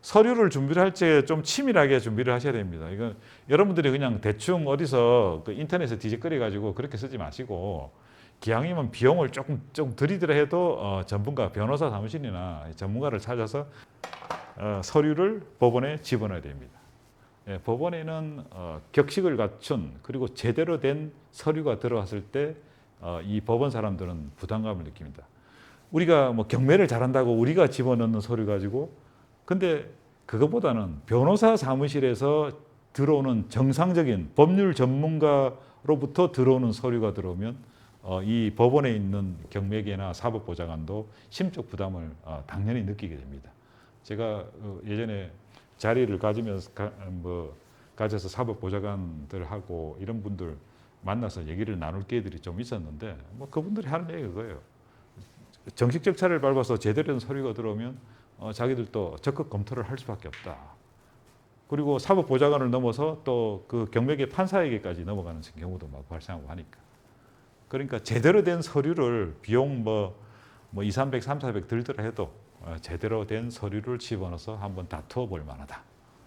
서류를 준비를 할 때 좀 치밀하게 준비를 하셔야 됩니다. 이건 여러분들이 그냥 대충 어디서 그 인터넷에 뒤적거려 가지고 그렇게 쓰지 마시고 기왕이면 비용을 조금 좀 들이더라 해도 어, 전문가 변호사 사무실이나 전문가를 찾아서 어, 서류를 법원에 집어넣어야 됩니다. 예, 법원에는 어, 격식을 갖춘 그리고 제대로 된 서류가 들어왔을 때 어, 이 법원 사람들은 부담감을 느낍니다. 우리가 뭐 경매를 잘한다고 우리가 집어넣는 서류 가지고 근데 그것보다는 변호사 사무실에서 들어오는 정상적인 법률 전문가로부터 들어오는 서류가 들어오면 어, 이 법원에 있는 경매계나 사법보좌관도 심적 부담을 어, 당연히 느끼게 됩니다. 제가 어, 예전에 자리를 가지면서 가, 뭐 가져서 사법보좌관들하고 이런 분들 만나서 얘기를 나눌 기회들이 좀 있었는데 뭐 그분들이 하는 얘기가 그거예요. 정식 절차를 밟아서 제대로 된 서류가 들어오면 어, 자기들도 적극 검토를 할 수밖에 없다. 그리고 사법보좌관을 넘어서 또 그 경매계 판사에게까지 넘어가는 경우도 막 발생하고 하니까. 그러니까 제대로 된 서류를 비용 뭐, 뭐 2, 300, 3, 400 들더라 해도 어, 제대로 된 서류를 집어넣어서 한번 다투어 볼 만하다.